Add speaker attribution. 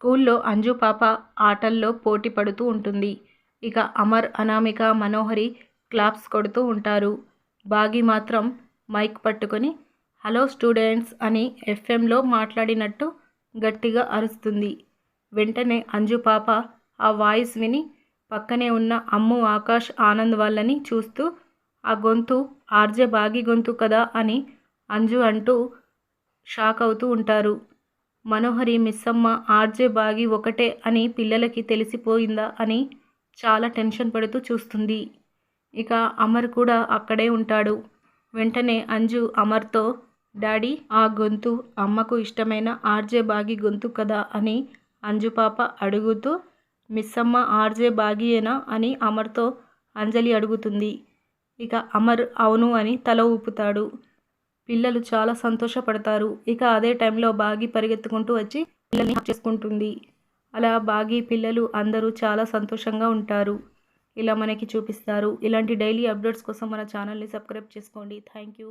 Speaker 1: స్కూల్లో అంజు పాప ఆటల్లో పోటీ పడుతూ ఉంటుంది. ఇక అమర్ అనామిక మనోహరి క్లాప్స్ కొడుతూ ఉంటారు. బాగి మాత్రం మైక్ పట్టుకొని హలో స్టూడెంట్స్ అని ఎఫ్ఎంలో మాట్లాడినట్టు గట్టిగా అరుస్తుంది. వెంటనే అంజు పాప ఆ వాయిస్ విని పక్కనే ఉన్న అమ్ము ఆకాష్ ఆనంద్ వాళ్ళని చూస్తూ ఆ గొంతు ఆర్జే బాగి గొంతు కదా అని అంజు అంటూ షాక్ అవుతూ ఉంటారు. మనోహరి మిస్సమ్మ ఆర్జే బాగి ఒకటే అని పిల్లలకి తెలిసిపోయిందా అని చాలా టెన్షన్ పడుతూ చూస్తుంది. ఇక అమర్ కూడా అక్కడే ఉంటాడు. వెంటనే అంజు అమర్తో డాడీ ఆ గొంతు అమ్మకు ఇష్టమైన ఆర్జే బాగి గొంతు కదా అని అంజు పాప అడుగుతూ మిస్సమ్మ ఆర్జే బాగియేనా అని అమర్తో అంజలి అడుగుతుంది. ఇక అమర్ అవును అని తల ఊపుతాడు. పిల్లలు చాలా సంతోషపడతారు. ఇక అదే టైంలో బాగి పరిగెత్తుకుంటూ వచ్చి పిల్లల్ని చేసుకుంటుంది. అలా బాగి పిల్లలు అందరూ చాలా సంతోషంగా ఉంటారు. ఇలా మనకి చూపిస్తారు. ఇలాంటి డైలీ అప్డేట్స్ కోసం మన ఛానల్ని సబ్స్క్రైబ్ చేసుకోండి. Thank you.